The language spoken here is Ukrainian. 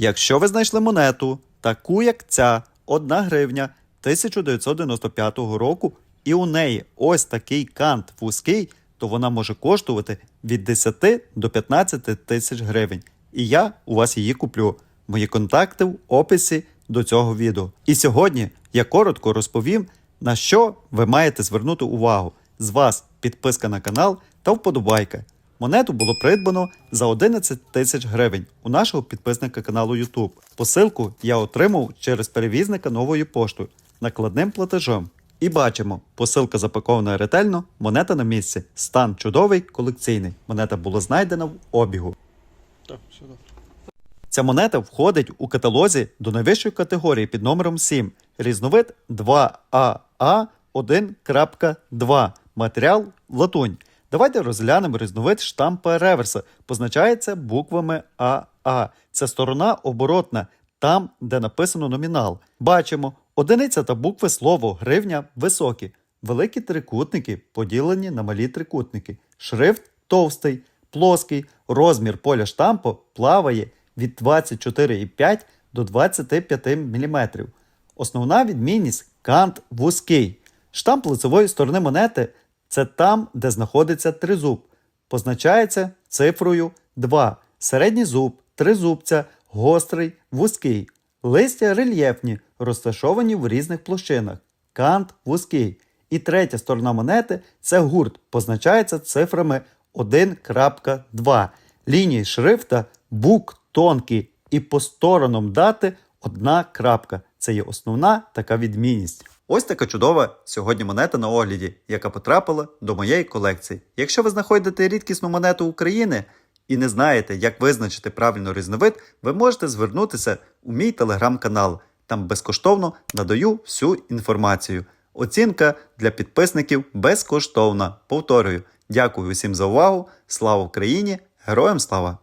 Якщо ви знайшли монету, таку як ця, 1 гривня 1995 року, і у неї ось такий кант вузький, то вона може коштувати від 10 до 15 тисяч гривень. І я у вас її куплю. Мої контакти в описі до цього відео. І сьогодні я коротко розповім, на що ви маєте звернути увагу. З вас підписка на канал та вподобайка. Монету було придбано за 11 тисяч гривень у нашого підписника каналу YouTube. Посилку я отримав через перевізника новою поштою накладним платежом. І бачимо, посилка запакована ретельно, монета на місці. Стан чудовий, колекційний. Монета була знайдена в обігу. Так, все добре. Ця монета входить у каталозі до найвищої категорії під номером 7. Різновид 2AA1.2. Матеріал латунь. Давайте розглянемо різновид штампа реверса. Позначається буквами АА. Це сторона оборотна, там, де написано номінал. Бачимо, одиниця та букви слово гривня високі. Великі трикутники поділені на малі трикутники. Шрифт товстий, плоский. Розмір поля штампу плаває від 24,5 до 25 мм. Основна відмінність кант вузький. Штамп лицевої сторони монети це там, де знаходиться тризуб. Позначається цифрою 2. Середній зуб, тризубця, гострий, вузький. Листя рельєфні, розташовані в різних площинах. Кант вузький. І третя сторона монети це гурт, позначається цифрами 1.2. Лінії шрифта бук тонкий і по сторонам дати одна крапка. Це є основна така відмінність. Ось така чудова сьогодні монета на огляді, яка потрапила до моєї колекції. Якщо ви знаходите рідкісну монету України і не знаєте, як визначити правильно різновид, ви можете звернутися у мій телеграм-канал. Там безкоштовно надаю всю інформацію. Оцінка для підписників безкоштовна. Повторюю, дякую усім за увагу. Слава Україні! Героям слава!